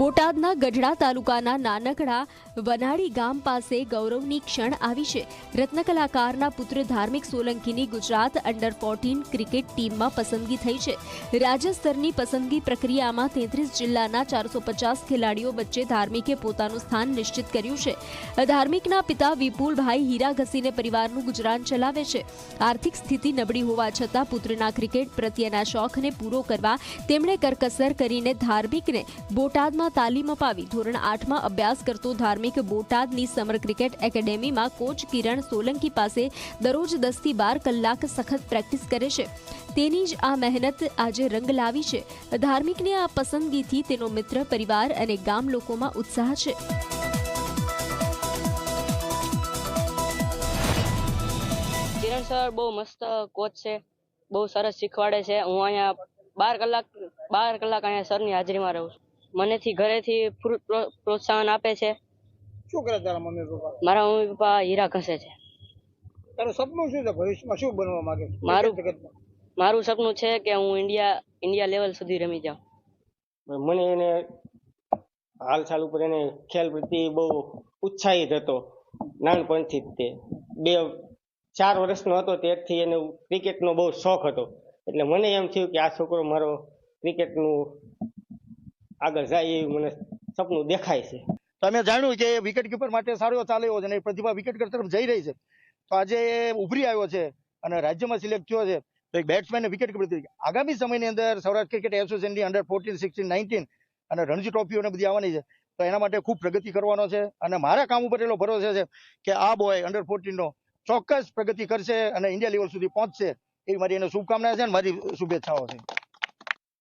બોટાદના ગઢડા તાલુકાના નાનકડા વનાડી ગામ પાસે ગૌરવની ક્ષણ આવી છે. રત્નકલાકારના પુત્ર ધાર્મિક સોલંકીની ગુજરાત અંડર ફોર્ટીન ક્રિકેટ ટીમમાં પસંદગી થઈ છે. રાજ્ય સ્તરની પસંદગી પ્રક્રિયામાં તેત્રીસ જિલ્લાના ચારસો પચાસ ખેલાડીઓ વચ્ચે ધાર્મિકે પોતાનું સ્થાન નિશ્ચિત કર્યું છે. ધાર્મિકના પિતા વિપુલભાઈ હીરા ઘસીને પરિવારનું ગુજરાન ચલાવે છે. આર્થિક સ્થિતિ નબળી હોવા છતાં પુત્રના ક્રિકેટ પ્રત્યેના શોખને પૂરો કરવા તેમણે કરકસર કરીને ધાર્મિકને બોટાદમાં તાલીમ અપાવી ધોરણ આઠમાં અભ્યાસ કરતો ધાર્મિક બોટાદની સમર ક્રિકેટ એકેડેમીમાં કોચ કિરણ સોલંકી પાસે દરરોજ દસથી બાર કલાક સખત પ્રેક્ટિસ કરે છે. તેની જ આ મહેનત આજે રંગ લાવી છે. ધાર્મિકની આ પસંદગીથી તેનો મિત્ર, પરિવાર અને ગામ લોકોમાં ઉત્સાહ છે. કિરણ સર બહુ મસ્ત કોચ છે. બહુ સરસ શીખવાડે છે. હું અહીંયા બાર કલાક બાર કલાક અહીંયા સરની હાજરીમાં રહું છું. મનેથી ઘરેથી પૂરું પ્રો- પ્રોત્સાહન આપે છે. શું કરે તારા મમ્મી પપ્પા? મારા મમ્મી પપ્પા હીરા ઘસે છે. તારું સપનું શું છે ભવિષ્યમાં? શું બનવા માંગે છે? મારું- મારું સપનું છે કે હું ઇન્ડિયા ઇન્ડિયા લેવલ સુધી રમી જાઉં. મને એને હાલચાલ ઉપર એને ખેલ પ્રત્યે બહુ ઉત્સાહિત હતો નાનપણથી જ તે. બે ચાર વર્ષનો હતો ત્યારથી એને ક્રિકેટનો બહુ શોખ હતો. એટલે મને એમ થયું કે આ છોકરો મારો ક્રિકેટનું આગળ જાય એવું મને સપનું દેખાય છે. તમે જાણ્યું કે વિકેટ કીપર માટે સારો ચાલે છે અને એ પ્રતિભા વિકેટ તરફ જઈ રહી છે. તો આજે એ ઉભરી આવ્યો છે અને રાજ્યમાં સિલેક્ટ થયો છે. તો એક બેટ્સમેન વિકેટ કીપર તરીકે આગામી સમયની અંદર સૌરાષ્ટ્ર ક્રિકેટ એસોસિએશનની અંડર ફોર્ટીન સિક્સટીન નાઇન્ટીન અને રણજી ટ્રોફીઓ બધી આવવાની છે. તો એના માટે ખૂબ પ્રગતિ કરવાનો છે અને મારા કામ ઉપર એટલો ભરોસો છે કે આ બોય અંડર ફોર્ટીનનો ચોક્કસ પ્રગતિ કરશે અને ઇન્ડિયા લેવલ સુધી પહોંચશે. એવી મારી એને શુભકામના છે અને મારી શુભેચ્છાઓ છે.